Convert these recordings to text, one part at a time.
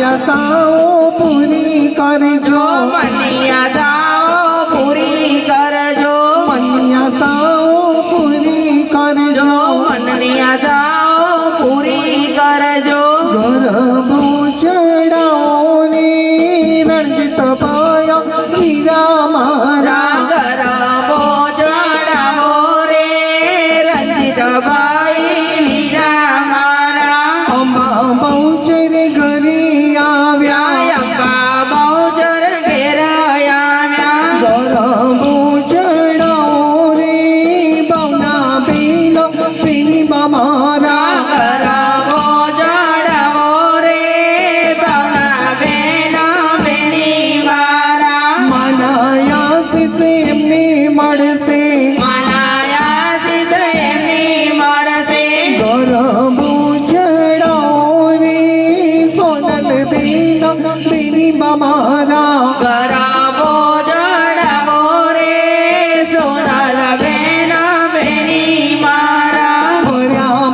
મર્યાદાઓ પૂરી કરજો. મર્યાદાઓ પૂરી કરજો. મર્યાદાઓ પૂરી કરજો. મર્યાદાઓ પૂરી કરજો. ગર્ભૂષણાઓને રંજિત પાયા હીરા મહારા ગરબો ચડાવો રે રંજિત ભાઈ હીરા મારા. અમા બહુ મારા કરાવો જડાવો રે સોનલ બેનો બેની મારા.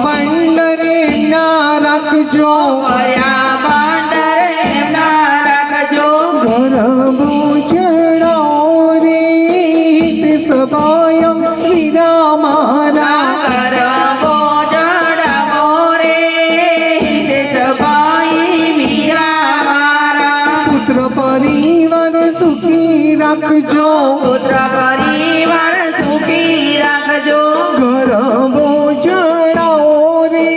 બંડરે ના રાખજો. કર્યા રાખજો. પુત્ર પરિવાર સુખી રાખજો ગરબો ચડાવો રે.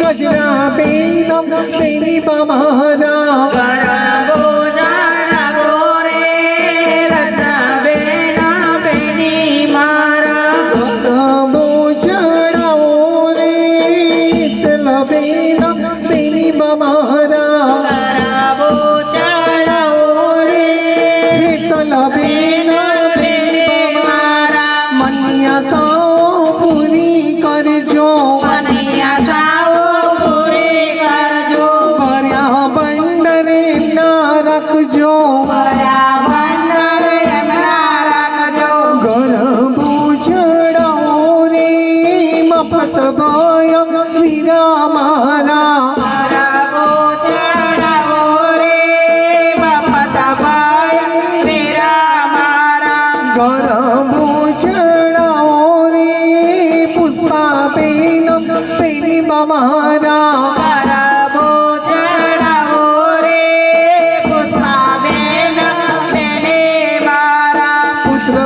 ગજરા બેન તેની મારા કરવો બેન સૌ પૂરી કરજો મનિયા સાઓ પૂરી ભર્યા રાખજો પરા ભંડાર રે, મફત ભય વીરા મારા પુષ્પાબેન તેની મારા કરાવો ચડાવો રે પુષ્પાબેન તેને મારા પુત્ર